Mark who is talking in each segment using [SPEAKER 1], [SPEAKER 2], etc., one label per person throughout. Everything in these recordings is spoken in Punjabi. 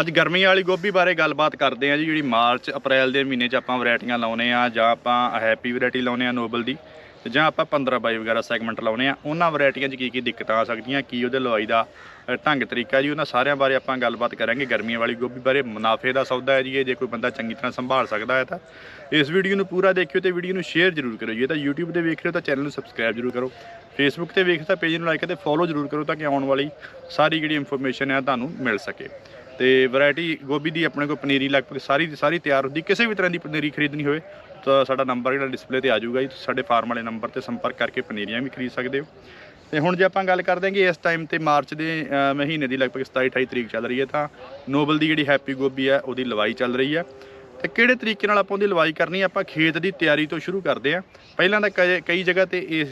[SPEAKER 1] ਅੱਜ ਗਰਮੀ ਵਾਲੀ ਗੋਭੀ ਬਾਰੇ ਗੱਲਬਾਤ ਕਰਦੇ ਆ ਜੀ, ਜਿਹੜੀ ਮਾਰਚ, ਅਪ੍ਰੈਲ ਦੇ ਮਹੀਨੇ 'ਚ ਆਪਾਂ ਵੈਰਾਈਟੀਆਂ ਲਾਉਨੇ ਆ ਜਾਂ ਆਪਾਂ ਹੈਪੀ ਵੈਰਾਈਟੀ ਲਾਉਨੇ ਆ ਨੋਬਲ ਦੀ ਤੇ ਜਾਂ ਆਪਾਂ 15 22 ਵਗੈਰਾ ਸੈਗਮੈਂਟ ਲਾਉਨੇ ਆ ਉਹਨਾਂ ਵੈਰਾਈਟੀਆਂ 'ਚ ਕੀ ਕੀ ਦਿੱਕਤਾਂ ਆ ਸਕਦੀਆਂ, ਕੀ ਉਹਦੇ ਲਵਾਈ ਦਾ ਢੰਗ ਤਰੀਕਾ ਜੀ, ਉਹਨਾਂ ਸਾਰਿਆਂ ਬਾਰੇ ਆਪਾਂ ਗੱਲਬਾਤ ਕਰਾਂਗੇ ਗਰਮੀਆਂ ਵਾਲੀ ਗੋਭੀ ਬਾਰੇ। ਮੁਨਾਫੇ ਦਾ ਸੌਦਾ ਹੈ ਜੀ, ਇਹ ਜੇ ਕੋਈ ਬੰਦਾ ਚੰਗੀ ਤਰ੍ਹਾਂ ਸੰਭਾਲ ਸਕਦਾ ਹੈ ਤਾਂ। ਇਸ ਵੀਡੀਓ ਨੂੰ ਪੂਰਾ ਦੇਖਿਓ ਤੇ ਵੀਡੀਓ ਨੂੰ ਸ਼ੇਅਰ ਜ਼ਰੂਰ ਕਰਿਓ ਜੇ। ਤਾਂ YouTube ਤੇ ਵੇਖ ਰਹੇ ਹੋ ਤਾਂ ਚੈਨਲ ਨੂੰ ਸਬਸਕ੍ਰਾਈਬ ਜ਼ਰੂਰ ਕਰੋ। Facebook ਤੇ ਵੇਖ ਤਾਂ ਪੇਜ ਨੂੰ ਲਾਈਕ ਅਤੇ ਫੋਲੋ ਜ਼ਰੂਰ ਕਰੋ ਤਾਂ ਕਿ ਆਉਣ ਵਾਲੀ ਸਾਰੀ ਜਿਹੜੀ ਇਨਫੋਰਮੇਸ਼ਨ ਹੈ ਤੁਹਾਨੂੰ ਮਿਲ ਸਕੇ। ਤੇ ਵੈਰਾਈਟੀ ਗੋਭੀ ਦੀ ਆਪਣੇ ਕੋਲ ਪਨੀਰੀ ਲਗਭਗ ਸਾਰੀ ਦੀ ਸਾਰੀ ਤਿਆਰ ਹੁੰਦੀ। ਕਿਸੇ ਵੀ ਤਰ੍ਹਾਂ ਦੀ ਪਨੀਰੀ ਖਰੀਦਣੀ ਹੋਵੇ ਤਾਂ ਸਾਡਾ ਨੰਬਰ ਜਿਹੜਾ ਡਿਸਪਲੇ ਤੇ ਆ ਜਾਊਗਾ ਜੀ। ਤੁਸੀਂ ਸਾਡੇ ਫਾਰਮ ਵਾਲੇ ਨੰਬਰ ਤੇ ਸੰਪਰਕ ਕਰਕੇ ਪਨੀਰੀਆਂ ਵੀ ਖਰੀਦ ਸਕਦੇ ਹੋ। ਤੇ ਹੁਣ ਜੇ ਆਪਾਂ ਗੱਲ ਕਰਦੇ ਹਾਂ ਕਿ ਇਸ ਟਾਈਮ ਤੇ ਮਾਰਚ ਦੇ ਮਹੀਨੇ ਦੀ ਲਗਭਗ 27 28 ਤਰੀਕ ਚੱਲ ਰਹੀ ਹੈ ਤਾਂ ਨੋਬਲ ਦੀ ਜਿਹੜੀ ਹੈਪੀ ਗੋਭੀ ਹੈ ਉਹਦੀ ਲਵਾਈ ਚੱਲ ਰਹੀ ਹੈ। ਤੇ ਕਿਹੜੇ ਤਰੀਕੇ ਨਾਲ ਆਪਾਂ ਉਹਦੀ ਲਵਾਈ ਕਰਨੀ ਆਪਾਂ ਖੇਤ ਦੀ ਤਿਆਰੀ ਤੋਂ ਸ਼ੁਰੂ ਕਰਦੇ ਹਾਂ। ਪਹਿਲਾਂ ਤਾਂ ਕਈ- ਕਈ ਜਗ੍ਹਾ ਤੇ ਇਸ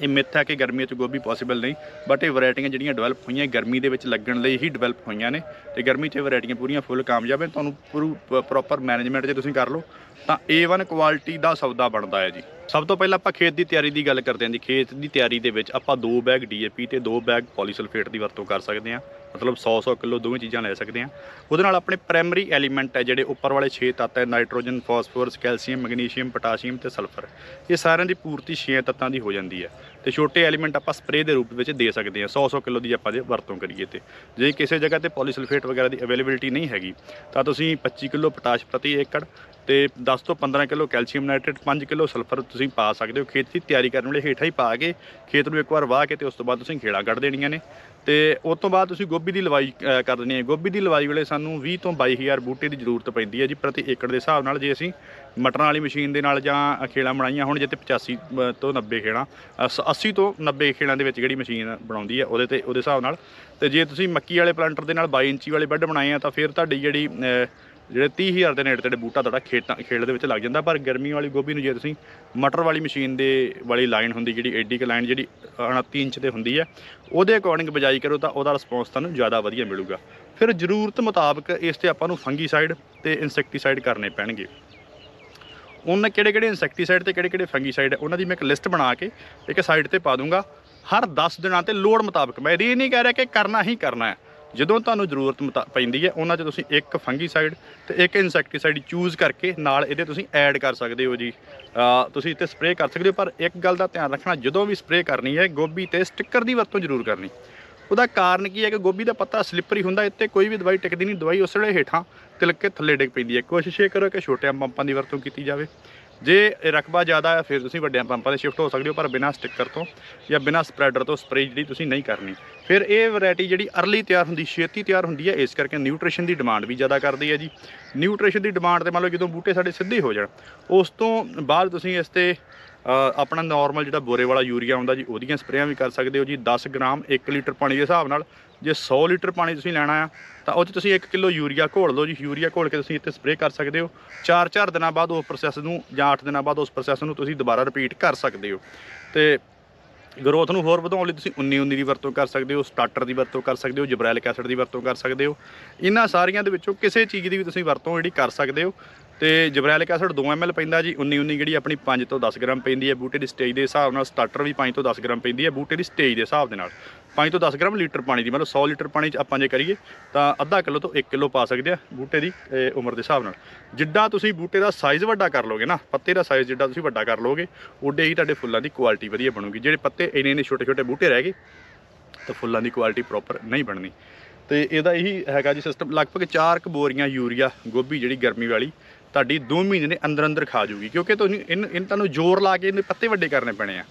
[SPEAKER 1] ਇਹ ਮਿੱਥ ਹੈ ਕਿ ਗਰਮੀਆਂ 'ਚ ਗੋਭੀ ਪੋਸੀਬਲ ਨਹੀਂ ਬਟ ਇਹ ਵੈਰਾਈਟੀਆਂ ਜਿਹੜੀਆਂ ਡਿਵੈਲਪ ਹੋਈਆਂ ਗਰਮੀ ਦੇ ਵਿੱਚ ਲੱਗਣ ਲਈ ਹੀ ਡਿਵੈਲਪ ਹੋਈਆਂ ਨੇ। ਤੇ ਗਰਮੀ 'ਚ ਇਹ ਵੈਰਾਈਟੀਆਂ ਪੂਰੀਆਂ ਫੁੱਲ ਕਾਮਯਾਬ ਹੈ ਤੁਹਾਨੂੰ ਪੂਰੂ ਪ੍ਰੋਪਰ ਮੈਨੇਜਮੈਂਟ ਜੇ ਤੁਸੀਂ ਕਰ ਲਓ। ਤਾਂ A1 ਕੁਆਲਿਟੀ ਦਾ ਸੌਦਾ ਬਣਦਾ ਹੈ ਜੀ। ਸਭ ਤੋਂ ਪਹਿਲਾਂ ਆਪਾਂ ਖੇਤ ਦੀ ਤਿਆਰੀ ਦੀ ਗੱਲ ਕਰਦੇ ਹਾਂ ਜੀ। ਖੇਤ ਦੀ ਤਿਆਰੀ ਦੇ ਵਿੱਚ ਆਪਾਂ 2 ਬੈਗ DAP ਤੇ 2 ਬੈਗ ਪੋਲੀਸਲਫੇਟ ਦੀ ਵਰਤੋਂ ਕਰ ਸਕਦੇ ਹਾਂ। ਮਤਲਬ 100 100 ਕਿਲੋ ਦੋਵੇਂ ਚੀਜ਼ਾਂ ਲੈ ਸਕਦੇ ਹਾਂ। ਉਹਦੇ ਨਾਲ ਆਪਣੇ ਪ੍ਰਾਇਮਰੀ ਐਲੀਮੈਂਟ ਹੈ ਜਿਹੜੇ ਉੱਪਰ ਵਾਲੇ 6 ਤੱਤ ਹੈ। Nitrogen phosphorus calcium magnesium potassium ਤੇ ਸਲਫਰ ਇਹ ਸਾਰਿਆਂ ਦੀ ਪੂਰਤੀ 6 ਤੱਤਾਂ ਦੀ ਹੋ ਜਾਂਦੀ ਹੈ। ਤੇ ਛੋਟੇ ਐਲੀਮੈਂਟ ਆਪਾਂ ਸਪਰੇਅ ਦੇ ਰੂਪ ਵਿੱਚ ਦੇ ਸਕਦੇ ਹਾਂ। 100 100 ਕਿਲੋ ਦੀ ਆਪਾਂ ਜੇ ਵਰਤੋਂ ਕਰੀਏ ਤੇ। ਜੇ ਕਿਸੇ ਜਗ੍ਹਾ ਤੇ ਪੋਲੀਸਲਫੇਟ ਵਗੈਰਾ ਦੀ ਅਵੇਲੇਬਿਲਿਟੀ ਨਹੀਂ ਹੈਗੀ ਤਾਂ ਤੁਸੀਂ 25 ਕਿਲੋ ਪੋਟਾਸ਼ ਪ੍ਰਤੀ ਏਕੜ ਤੇ 10 ਤੋਂ 15 kilo calcium nitrate 5 kilo sulphur ਤੁਸੀਂ ਪਾ ਸਕਦੇ ਹੋ। ਖੇਤ ਦੀ ਤਿਆਰੀ ਕਰਨ ਵੇਲੇ ਹੇਠਾਂ ਹੀ ਪਾ ਕੇ ਖੇਤ ਨੂੰ ਇੱਕ ਵਾਰ ਵਾਹ ਕੇ ਤੇ ਉਸ ਤੋਂ ਬਾਅਦ ਤੁਸੀਂ ਖੇੜਾ ਕੱਢ ਦੇਣੀਆਂ ਨੇ। ਤੇ ਉਸ ਤੋਂ ਬਾਅਦ ਤੁਸੀਂ ਗੋਭੀ ਦੀ ਲਵਾਈ ਅ, ਕਰ ਦੇਣੀ ਹੈ। ਗੋਭੀ ਦੀ ਲਵਾਈ ਵੇਲੇ ਸਾਨੂੰ 20 ਤੋਂ 22000 ਬੂਟੇ ਦੀ ਜ਼ਰੂਰਤ ਪੈਂਦੀ ਹੈ ਜੀ ਪ੍ਰਤੀ ਏਕੜ ਦੇ ਹਿਸਾਬ ਨਾਲ। ਜੇ ਅਸੀਂ ਮਟਰਾਂ ਵਾਲੀ ਮਸ਼ੀਨ ਦੇ ਨਾਲ ਜਾਂ ਖੇਲਾਂ ਬਣਾਈਆਂ ਹੁਣ ਜਿੱਤੇ 85 ਅ, ਤੋਂ 90 ਖੇਲਾਂ ਅ, ਸ- 80 ਤੋਂ 90 ਖੇਲਾਂ ਦੇ ਵਿੱਚ ਜਿਹੜੀ ਮਸ਼ੀਨ ਬਣਾਉਂਦੀ ਹੈ ਉਹਦੇ ਤੇ ਉਹਦੇ ਹਿਸਾਬ ਨਾਲ। ਤੇ ਜੇ ਤੁਸੀਂ ਮੱਕੀ ਵਾਲੇ ਪਲਾਂਟਰ ਦੇ ਨਾਲ 22 ਇੰਚੀ ਵਾਲੇ ਬੈੱਡ ਬਣਾਏ ਆ ਤਾਂ ਫਿਰ ਤੁਹਾਡੀ ਜਿਹੜੀ ਅ, ਜਿਹੜੇ 30000 ਦੇ ਨੇੜੇ ਤੇੜੇ ਬੂਟਾ ਤੁਹਾਡਾ ਖੇਤਾਂ ਖੇਡ ਦੇ ਵਿੱਚ ਲੱਗ ਜਾਂਦਾ। ਪਰ ਗਰਮੀ ਵਾਲੀ ਗੋਭੀ ਨੂੰ ਜੇ ਤੁਸੀਂ ਮਟਰ ਵਾਲੀ ਮਸ਼ੀਨ ਦੇ ਵਾਲੀ ਲਾਈਨ ਹੁੰਦੀ ਜਿਹੜੀ ਐਡੀ ਕ ਲਾਈਨ ਜਿਹੜੀ 29 ਇੰਚ ਤੇ ਹੁੰਦੀ ਹੈ ਉਹਦੇ ਅਕੋਰਡਿੰਗ ਬਜਾਈ ਕਰੋ ਤਾਂ ਉਹਦਾ ਰਿਸਪੌਂਸ ਤੁਹਾਨੂੰ ਜ਼ਿਆਦਾ ਵਧੀਆ ਮਿਲੂਗਾ। ਫਿਰ ਜ਼ਰੂਰਤ ਮੁਤਾਬਕ ਇਸ ਤੇ ਆਪਾਂ ਨੂੰ ਫੰਗੀਸਾਈਡ ਤੇ ਇਨਸੈਕਟੀਸਾਈਡ ਕਰਨੇ ਪੈਣਗੇ। ਉਹਨਾਂ ਕਿਹੜੇ ਕਿਹੜੇ ਇਨਸੈਕਟੀਸਾਈਡ ਤੇ ਕਿਹੜੇ ਕਿਹੜੇ ਫੰਗੀਸਾਈਡ ਹੈ ਉਹਨਾਂ ਦੀ ਮੈਂ ਇੱਕ ਲਿਸਟ ਬਣਾ ਕੇ ਇੱਕ ਸਾਈਡ ਤੇ ਪਾ ਦੂੰਗਾ। ਹਰ 10 ਦਿਨਾਂ ਤੇ ਲੋੜ ਮੁਤਾਬਕ ਮੈਂ ਇਹ ਨਹੀਂ ਕਹਿ ਰਿਹਾ ਕਿ ਕਰਨਾ ਹੀ ਕਰਨਾ ਹੈ। ਜਦੋਂ ਤੁਹਾਨੂੰ ਜ਼ਰੂਰਤ ਮੁਤਾ- ਪੈਂਦੀ ਹੈ ਉਹਨਾਂ 'ਚ ਤੁਸੀਂ ਇੱਕ ਫੰਗੀਸਾਈਡ ਤੇ ਇੱਕ ਇਨਸੈਕਟੀਸਾਈਡ ਚੂਜ਼ ਕਰਕੇ ਨਾਲ ਇਹਦੇ ਤੁਸੀਂ ਐਡ ਕਰ ਸਕਦੇ ਹੋ ਜੀ। ਅ, ਤੁਸੀਂ ਇੱਥੇ ਸਪਰੇਅ ਕਰ ਸਕਦੇ ਹੋ ਪਰ ਇੱਕ ਗੱਲ ਦਾ ਧਿਆਨ ਰੱਖਣਾ ਜਦੋਂ ਵੀ ਸਪਰੇਅ ਕਰਨੀ ਹੈ ਗੋਭੀ ਤੇ ਸਟicker ਦੀ ਵਰਤੋਂ ਜ਼ਰੂਰ ਕਰਨੀ। ਉਹਦਾ ਕਾਰਨ ਕੀ ਹੈ ਕਿ ਗੋਭੀ ਦਾ ਪੱਤਾ ਸਲਿੱਪਰੀ ਹੁੰਦਾ, ਇੱਥੇ ਕੋਈ ਵੀ ਦਵਾਈ ਟਿਕਦੀ ਨਹੀਂ, ਦਵਾਈ ਉਸ ਵੇਲੇ ਹੇਠਾਂ ਤਿਲਕ ਕੇ ਥੱਲੇ ਡਿੱਗ ਪੈਂਦੀ ਹੈ। ਕੋਸ਼ਿਸ਼ ਇਹ ਕਰੋ ਕਿ ਛੋਟਿਆਂ ਪੰਪਾਂ ਦੀ ਵਰਤੋਂ ਕੀਤੀ ਜਾਵੇ। ਜੇ ਰਕਬਾ ਜ਼ਿਆਦਾ ਹੈ, ਫਿਰ ਤੁਸੀਂ ਵੱਡਿਆਂ ਪੰਪਾਂ 'ਤੇ ਸ਼ਿਫਟ ਹੋ ਸਕਦੇ ਹੋ, ਪਰ ਬਿਨਾਂ ਸਟਿੱਕਰ ਤੋਂ ਜਾਂ ਬਿਨਾਂ ਸਪਰੈਡਰ ਤੋਂ ਸਪਰੇਅ ਜਿਹੜੀ ਤੁਸੀਂ ਨਹੀਂ ਕਰਨੀ। ਫਿਰ ਇਹ ਵੈਰਾਈਟੀ ਜਿਹੜੀ ਅਰਲੀ ਤਿਆਰ ਹੁੰਦੀ, ਛੇਤੀ ਤਿਆਰ ਹੁੰਦੀ ਹੈ, ਇਸ ਕਰਕੇ ਨਿਊਟ੍ਰੀਸ਼ਨ ਦੀ ਡਿਮਾਂਡ ਵੀ ਜ਼ਿਆਦਾ ਕਰਦੀ ਹੈ ਜੀ। ਨਿਊਟ੍ਰੀਸ਼ਨ ਦੀ ਡਿਮਾਂਡ ਤੇ ਮੰਨ ਲਓ ਜਦੋਂ ਬੂਟੇ ਸਾਡੇ ਸਿੱਧੇ ਹੋ ਜਾਣ, ਉਸ ਤੋਂ ਬਾਅਦ ਤੁਸੀਂ ਇਸ ਤੇ ਆਪਣਾ ਨਾਰਮਲ ਜਿਹੜਾ ਬੋਰੇ ਵਾਲਾ ਯੂਰੀਆ ਆਉਂਦਾ ਜੀ, ਉਹਦੀਆਂ ਸਪਰੇਆਂ ਵੀ ਕਰ ਸਕਦੇ ਹੋ ਜੀ। 10 ਗ੍ਰਾਮ 1 ਲੀਟਰ ਪਾਣੀ ਦੇ ਹਿਸਾਬ ਨਾਲ ਜੇ 100 ਲੀਟਰ ਪਾਣੀ ਤੁਸੀਂ ਲੈਣਾ ਆ, ਤਾਂ ਉਹ 'ਚ ਤੁਸੀਂ 1 ਕਿਲੋ ਯੂਰੀਆ ਘੋਲ ਲਓ ਜੀ। ਯੂਰੀਆ ਘੋਲ ਕੇ ਤੁਸੀਂ ਇੱਥੇ ਸਪਰੇਅ ਕਰ ਸਕਦੇ ਹੋ। 4-4 ਦਿਨਾਂ ਬਾਅਦ ਉਸ ਪ੍ਰੋਸੈਸ ਨੂੰ ਜਾਂ 8 ਦਿਨਾਂ ਬਾਅਦ ਉਸ ਪ੍ਰੋਸੈਸ ਨੂੰ ਤੁਸੀਂ ਦੁਬਾਰਾ ਰਿਪੀਟ ਕਰ ਸਕਦੇ ਹੋ। ਤੇ ਗਰੋਥ ਨੂੰ ਹੋਰ ਵਧਾਉਣ ਲਈ ਤੁਸੀਂ 19 19 ਦੀ ਵਰਤੋਂ ਕਰ ਸਕਦੇ ਹੋ ਸਟਾਰਟਰ ਦੀ ਵਰਤੋਂ ਕਰ ਸਕਦੇ ਹੋ ਜਬਰੈਲਿਕ ਐਸਿਡ ਦੀ ਵਰਤੋਂ ਕਰ ਸਕਦੇ ਹੋ। ਇਹਨਾਂ ਸਾਰੀਆਂ ਦੇ ਵਿੱਚੋਂ ਕਿਸੇ ਚੀਜ਼ ਦੀ ਵੀ ਤੁਸੀਂ ਵਰਤੋਂ ਜਿਹੜੀ ਕਰ ਸਕਦੇ ਹੋ। ਤੇ ਜਬਰੈਲਿਕ ਐਸਿਡ 2 ml ਪੈਂਦਾ ਜੀ 19 19 ਜਿਹੜੀ ਆਪਣੀ 5 ਤੋਂ 10 ਗ੍ਰਾਮ ਪੈਂਦੀ ਹੈ। ਬੂਟੇ ਦੀ ਸਟੇਜ ਦੇ ਹਿਸਾਬ ਨਾਲ ਸਟਾਰਟਰ ਵੀ 5 ਤੋਂ 10 ਗ੍ਰਾਮ ਪੈਂਦੀ ਹੈ ਬੂਟੇ ਦੀ ਸਟੇਜ ਦੇ ਹਿਸਾਬ ਦੇ ਨਾਲ। 5 ਤੋਂ 10 ਗ੍ਰਾਮ ਲੀਟਰ ਪਾਣੀ ਦੀ, ਮਤਲਬ 100 ਲੀਟਰ ਪਾਣੀ ਚ ਆਪਾਂ ਜੇ ਕਰੀਏ, ਤਾਂ ਅੱਧਾ ਕਿਲੋ ਤੋਂ 1 ਕਿਲੋ ਪਾ ਸਕਦੇ ਆ ਬੂਟੇ ਦੀ ਉਮਰ ਦੇ ਹਿਸਾਬ ਨਾਲ। ਜਿੱਦਾਂ ਤੁਸੀਂ ਬੂਟੇ ਦਾ ਸਾਈਜ਼ ਵੱਡਾ ਕਰ ਲੋਗੇ ਨਾ, ਪੱਤੇ ਦਾ ਸਾਈਜ਼ ਜਿੱਦਾਂ ਤੁਸੀਂ ਵੱਡਾ ਕਰ ਲੋਗੇ ਉੱਡੇ ਹੀ ਤੁਹਾਡੇ ਫੁੱਲਾਂ ਦੀ ਕੁਆਲਿਟੀ ਵਧੀਆ ਬਣੂਗੀ। ਜਿਹੜੇ ਪੱਤੇ ਇੰਨੇ ਇੰਨੇ ਛੋਟੇ ਛੋਟੇ ਬੂਟੇ ਰਹਿ ਗਏ, ਤਾਂ ਫੁੱਲਾਂ ਦੀ ਕੁਆਲਿਟੀ ਪ੍ਰੋਪਰ ਨਹੀਂ ਬਣਨੀ। ਤੇ ਇਹਦਾ ਇਹੀ ਹੈਗਾ ਜੀ ਸਿਸਟਮ ਲਗਭਗ 4 ਕੁ ਬੋਰੀਆਂ ਯੂਰੀਆ, ਗੋਭੀ ਜਿਹੜੀ ਗਰਮੀ ਵਾਲੀ, ਤੁਹਾਡੀ 2 ਮਹੀਨੇ ਦੇ ਅੰਦਰ ਅੰਦਰ ਖਾ ਜੂਗੀ, ਕਿਉਂਕਿ ਤੁਸੀਂ ਇਹਨ ਇਹਨ, ਤੁਹਾਨੂੰ ਜ਼ੋਰ ਲਾ ਕੇ ਇਹਨੇ ਪੱਤੇ ਵੱਡੇ ਕਰਨੇ ਪੈਣੇ ਆ।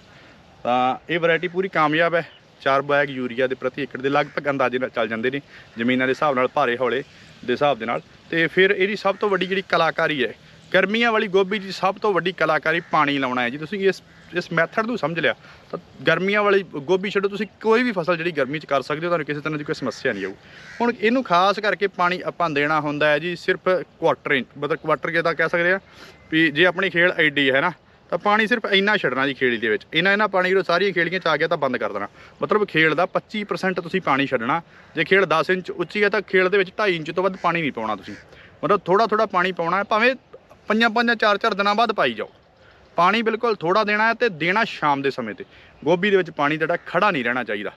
[SPEAKER 1] ਤਾਂ ਇਹ ਵੈਰਾਈਟੀ ਪੂਰੀ ਕਾਮਯਾਬ ਹੈ। 4 ਬੈਗ ਯੂਰੀਆ ਦੇ ਪ੍ਰਤੀ ਏਕੜ ਦੇ ਲਗਭਗ ਅੰਦਾਜ਼ੇ ਨਾਲ ਚੱਲ ਜਾਂਦੇ ਨੇ, ਜ਼ਮੀਨਾਂ ਦੇ ਹਿਸਾਬ ਨਾਲ, ਭਾਰੇ ਹੌਲੇ ਦੇ ਹਿਸਾਬ ਦੇ ਨਾਲ। ਤੇ ਫਿਰ ਇਹਦੀ ਸਭ ਤੋਂ ਵੱਡੀ ਜਿਹੜੀ ਕਲਾਕਾਰੀ ਹੈ, ਗਰਮੀਆਂ ਵਾਲੀ ਗੋਭੀ ਦੀ ਸਭ ਤੋਂ ਵੱਡੀ ਕਲਾਕਾਰੀ ਪਾਣੀ ਲਾਉਣਾ ਹੈ ਜੀ। ਤੁਸੀਂ ਇਸ ਇਸ ਮੈਥਡ ਨੂੰ ਸਮਝ ਲਿਆ, ਤਾਂ ਗਰਮੀਆਂ ਵਾਲੀ ਗੋਭੀ ਛੱਡੋ, ਤੁਸੀਂ ਕੋਈ ਵੀ ਫਸਲ ਜਿਹੜੀ ਗਰਮੀ 'ਚ ਕਰ ਸਕਦੇ ਹੋ, ਤੁਹਾਨੂੰ ਕਿਸੇ ਤਰ੍ਹਾਂ ਦੀ ਕੋਈ ਸਮੱਸਿਆ ਨਹੀਂ ਆਊ। ਹੁਣ ਇਹਨੂੰ ਖਾਸ ਕਰਕੇ ਪਾਣੀ ਆਪਾਂ ਦੇਣਾ ਹੁੰਦਾ ਹੈ ਜੀ, ਸਿਰਫ ਕੁਆਟਰ ਇੰਚ ਮਤਲਬ ਕੁਆਟਰ ਜਿਹਾ ਕਹਿ ਸਕਦੇ ਆ ਵੀ ਜੇ ਆਪਣੀ ਖੇਲ ਐਡੀ ਹੈ ਨਾ ਤਾਂ ਪਾਣੀ ਸਿਰਫ ਇੰਨਾ ਛੱਡਣਾ ਜੀ ਖੇੜੀ ਦੇ ਵਿੱਚ। ਇਹਨਾਂ ਇਹਨਾਂ ਪਾਣੀ ਜਦੋਂ ਸਾਰੀਆਂ ਖੇੜੀਆਂ ਚ ਆ ਗਿਆ ਤਾਂ ਬੰਦ ਕਰ ਦੇਣਾ। ਮਤਲਬ ਖੇਲ ਦਾ 25% ਤੁਸੀਂ ਪਾਣੀ ਛੱਡਣਾ। ਜੇ ਖੇਲ 10 ਇੰਚ ਉੱਚੀ ਹੈ ਤਾਂ ਖੇਲ ਦੇ ਵਿੱਚ 2.5 ਇੰਚ ਤੋਂ ਵੱਧ ਪਾਣੀ ਨਹੀਂ ਪਾਉਣਾ ਤੁਸੀਂ। ਮਤਲਬ ਥੋੜਾ ਥੋੜਾ ਪਾਣੀ ਪਾਉਣਾ ਹੈ, ਭਾਵੇਂ ਪੰਜਾਂ ਪੰਜਾਂ, ਚਾਰ ਚਾਰ ਦਿਨਾਂ ਬਾਅਦ ਪਾਈ ਜਾਓ। ਪਾਣੀ ਬਿਲਕੁਲ ਥੋੜਾ ਦੇਣਾ ਹੈ ਤੇ ਦੇਣਾ ਸ਼ਾਮ ਦੇ ਸਮੇਂ ਤੇ। ਗੋਭੀ ਦੇ ਵਿੱਚ ਪਾਣੀ ਜਿਹੜਾ ਖੜਾ ਨਹੀਂ ਰਹਿਣਾ ਚਾਹੀਦਾ।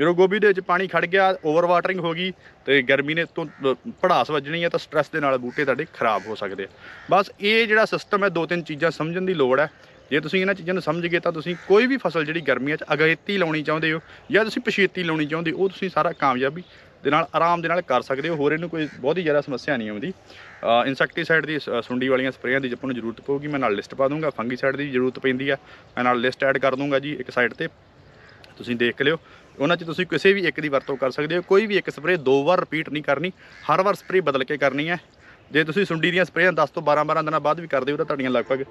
[SPEAKER 1] ਜਦੋਂ ਗੋਭੀ ਦੇ ਵਿੱਚ ਪਾਣੀ ਖੜ ਗਿਆ ਓਵਰ ਵਾਟਰਿੰਗ ਹੋ ਗਈ ਤੇ ਗਰਮੀ ਨੇ ਤੋਂ ਪੜਾਸ ਵੱਜਣੀ ਹੈ ਤਾਂ ਸਟ੍ਰੈਸ ਦੇ ਨਾਲ ਬੂਟੇ ਤੁਹਾਡੇ ਖਰਾਬ ਹੋ ਸਕਦੇ ਆ। ਬਸ ਇਹ ਜਿਹੜਾ ਸਿਸਟਮ ਹੈ ਦੋ ਤਿੰਨ ਚੀਜ਼ਾਂ ਸਮਝਣ ਦੀ ਲੋੜ ਹੈ। ਜੇ ਤੁਸੀਂ ਇਹਨਾਂ ਚੀਜ਼ਾਂ ਨੂੰ ਸਮਝ ਗਏ ਤਾਂ ਤੁਸੀਂ ਕੋਈ ਵੀ ਫਸਲ ਜਿਹੜੀ ਗਰਮੀਆਂ 'ਚ ਅਗੇਤੀ ਲਾਉਣੀ ਚਾਹੁੰਦੇ ਹੋ ਜਾਂ ਤੁਸੀਂ ਪਛੇਤੀ ਲਾਉਣੀ ਚਾਹੁੰਦੇ ਹੋ, ਉਹ ਤੁਸੀਂ ਸਾਰਾ ਕਾਮਯਾਬੀ ਦੇ ਨਾਲ, ਆਰਾਮ ਦੇ ਨਾਲ ਕਰ ਸਕਦੇ ਹੋ। ਹੋਰ ਇਹਨੂੰ ਕੋਈ ਬਹੁਤੀ ਜ਼ਿਆਦਾ ਸਮੱਸਿਆ ਨਹੀਂ ਆਉਂਦੀ। ਇਨਸੈਕਟੀਸਾਈਡ ਦੀ ਸ- ਸੁੰਡੀ ਵਾਲੀਆਂ ਸਪਰੇਆਂ ਦੀ ਆਪਾਂ ਨੂੰ ਜ਼ਰੂਰਤ ਪਊਗੀ। ਮੈਂ ਨਾਲ ਲਿਸਟ ਪਾ ਦੂੰਗਾ। ਫੰਗੀਸਾਈਡ ਦੀ ਜ਼ਰੂਰਤ ਪੈਂਦੀ ਆ। ਮੈਂ ਨਾਲ ਲਿਸਟ ਐਡ ਕਰ ਦੂੰਗਾ ਜੀ ਇੱਕ ਸਾਈਡ ਤੇ। ਤੁਸੀਂ ਦੇਖ ਲਿਓ। ਉਹਨਾਂ 'ਚ ਤੁਸੀਂ ਕਿਸੇ ਵੀ ਇੱਕ ਦੀ ਵਰਤੋਂ ਕਰ ਸਕਦੇ ਹੋ। ਕੋਈ ਵੀ ਇੱਕ ਸਪਰੇਅ ਦੋ ਵਾਰ ਰਿਪੀਟ ਨਹੀਂ ਕਰਨੀ, ਹਰ ਵਾਰ ਸਪਰੇਅ ਬਦਲ ਕੇ ਕਰਨੀ ਹੈ। ਜੇ ਤੁਸੀਂ ਸੁੰਡੀ ਦੀਆਂ ਸਪਰੇਆਂ 10 ਤੋਂ 12 12 ਦਿਨਾਂ ਬਾਅਦ ਵੀ ਕਰਦੇ ਹੋ, ਤਾਂ ਤੁਹਾਡੀਆਂ ਲਗਭਗ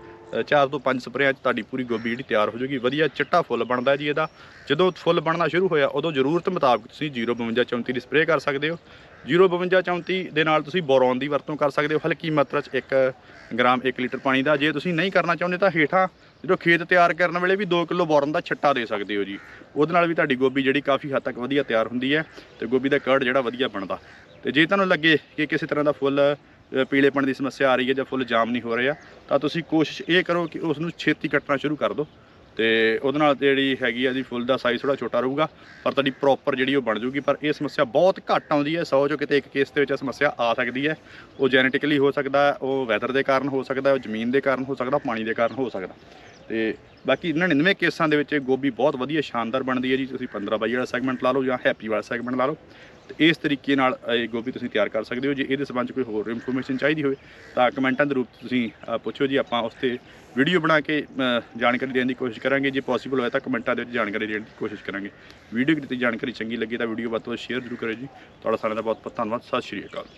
[SPEAKER 1] 4 ਤੋਂ 5 ਸਪਰੇਆਂ 'ਚ ਤੁਹਾਡੀ ਪੂਰੀ ਗੋਭੀ ਜਿਹੜੀ ਤਿਆਰ ਹੋ ਜਾਊਗੀ। ਵਧੀਆ ਚਿੱਟਾ ਫੁੱਲ ਬਣਦਾ ਜੀ ਇਹਦਾ। ਜਦੋਂ ਫੁੱਲ ਬਣਨਾ ਸ਼ੁਰੂ ਹੋਇਆ, ਉਦੋਂ ਜ਼ਰੂਰਤ ਮੁਤਾਬਕ ਤੁਸੀਂ 052 34 ਦੀ ਸਪਰੇਅ ਕਰ ਸਕਦੇ ਹੋ। 052 34 ਦੇ ਨਾਲ ਤੁਸੀਂ ਬੋਰੋਨ ਦੀ ਵਰਤੋਂ ਕਰ ਸਕਦੇ ਹੋ। ਹਲਕੀ ਮਾਤਰਾ 'ਚ 1 ਗ੍ਰਾਮ 1 ਲੀਟਰ ਪਾਣੀ ਦਾ। ਜੇ ਤੁਸੀਂ ਨਹੀਂ ਕਰਨਾ ਚਾਹੁੰਦੇ ਤਾਂ ਹੇਠਾਂ ਜਦੋਂ ਖੇਤ ਤਿਆਰ ਕਰਨ ਵੇਲੇ ਵੀ 2 ਕਿਲੋ ਬੋਰਨ ਦਾ ਛੱਟਾ ਦੇ ਸਕਦੇ ਹੋ ਜੀ। ਉਹਦੇ ਨਾਲ ਵੀ ਤੁਹਾਡੀ ਗੋਭੀ ਜਿਹੜੀ ਕਾਫੀ ਹੱਦ ਤੱਕ ਵਧੀਆ ਤਿਆਰ ਹੁੰਦੀ ਹੈ ਤੇ ਗੋਭੀ ਦਾ ਕਰਡ ਜਿਹੜਾ ਵਧੀਆ ਬਣਦਾ। ਤੇ ਜੇ ਤੁਹਾਨੂੰ ਲੱਗੇ ਕਿ ਕਿਸੇ ਤਰ੍ਹਾਂ ਦਾ ਫੁੱਲ ਅ, ਪੀਲੇਪਣ ਦੀ ਸਮੱਸਿਆ ਆ ਰਹੀ ਹੈ ਜਾਂ ਫੁੱਲ ਜਾਮ ਨਹੀਂ ਹੋ ਰਿਹਾ ਤਾਂ ਤੁਸੀਂ ਕੋਸ਼ਿਸ਼ ਇਹ ਕਰੋ ਕਿ ਉਸ ਨੂੰ ਛੇਤੀ ਕੱਟਣਾ ਸ਼ੁਰੂ ਕਰ ਦਿਓ। ਤੇ ਉਹਦੇ ਨਾਲ ਜਿਹੜੀ ਹੈਗੀ ਆ ਜੀ ਫੁੱਲ ਦਾ ਸਾਈਜ਼ ਥੋੜਾ ਛੋਟਾ ਰਹੂਗਾ, ਪਰ ਤੁਹਾਡੀ ਪ੍ਰੋਪਰ ਜਿਹੜੀ ਉਹ ਬਣ ਜੂਗੀ। ਪਰ ਇਹ ਸਮੱਸਿਆ ਬਹੁਤ ਘੱਟ ਆਉਂਦੀ ਹੈ। 100 ਚੋਂ ਕਿਤੇ ਇੱਕ ਕੇਸ ਦੇ ਵਿੱਚ ਇਹ ਸਮੱਸਿਆ ਆ ਸਕਦੀ ਹੈ। ਉਹ ਜੈਨੇਟਿਕਲੀ ਹੋ ਸਕਦਾ, ਉਹ ਵੈਦਰ ਦੇ ਕਾਰਨ ਹੋ ਸਕਦਾ, ਉਹ ਜ਼ਮੀਨ ਦੇ ਕਾਰਨ ਹੋ ਸਕਦਾ ਪਾਣੀ ਦੇ ਕਾਰਨ ਹੋ ਸਕਦਾ। ਤੇ ਬਾਕੀ 99 ਕੇਸਾਂ ਦੇ ਵਿੱਚ ਗੋਭੀ ਬਹੁਤ ਵਧੀਆ, ਸ਼ਾਨਦਾਰ ਬਣਦੀ ਹੈ ਜੀ। ਤੁਸੀਂ 15 ਬਾਈ ਵਾਲਾ ਸੈਗਮੈਂਟ ਲਾ ਲਓ ਜਾਂ ਹੈਪੀ ਵਾਲਾ ਸੈਗਮੈਂਟ ਲਾ ਲਓ। ਤੇ ਇਸ ਤਰੀਕੇ ਨਾਲ ਇਹ ਗੋਭੀ ਤੁਸੀਂ ਤਿਆਰ ਕਰ ਸਕਦੇ ਹੋ। ਜੇ ਇਹਦੇ ਸੰਬੰਧ ਕੋਈ ਹੋਰ ਇਨਫੋਰਮੇਸ਼ਨ ਚਾਹੀਦੀ ਹੋਵੇ, ਤਾਂ ਕਮੈਂਟਾਂ ਦੇ ਰੂਪ 'ਚ ਤੁਸੀਂ ਪੁੱਛੋ ਜੀ। ਆਪਾਂ ਉਸ ਤੇ ਵੀਡੀਓ ਬਣਾ ਕੇ ਜਾਣਕਾਰੀ ਦੇਣ ਦੀ ਕੋਸ਼ਿਸ਼ ਕਰਾਂਗੇ। ਜੇ ਪੋਸੀਬਲ ਹੋਇਆ ਤਾਂ ਕਮੈਂਟਾਂ ਦੇ ਵਿੱਚ ਜਾਣਕਾਰੀ ਦੇਣ ਦੀ ਕੋਸ਼ਿਸ਼ ਕਰਾਂਗੇ। ਵੀਡੀਓ ਦੀ ਜਾਣਕਾਰੀ ਚੰਗੀ ਲੱਗੀ ਤਾਂ ਵੀਡੀਓ ਵੱਧ ਤੋਂ ਵੱਧ ਸ਼ੇਅਰ ਜ਼ਰੂਰ ਕਰਿਓ ਜੀ। ਤੁਹਾਡਾ ਸਾਰਿਆਂ ਦਾ ਬਹੁਤ ਬਹੁਤ ਧੰਨਵਾਦ। ਸਤਿ ਸ਼੍ਰੀ ਅਕਾਲ।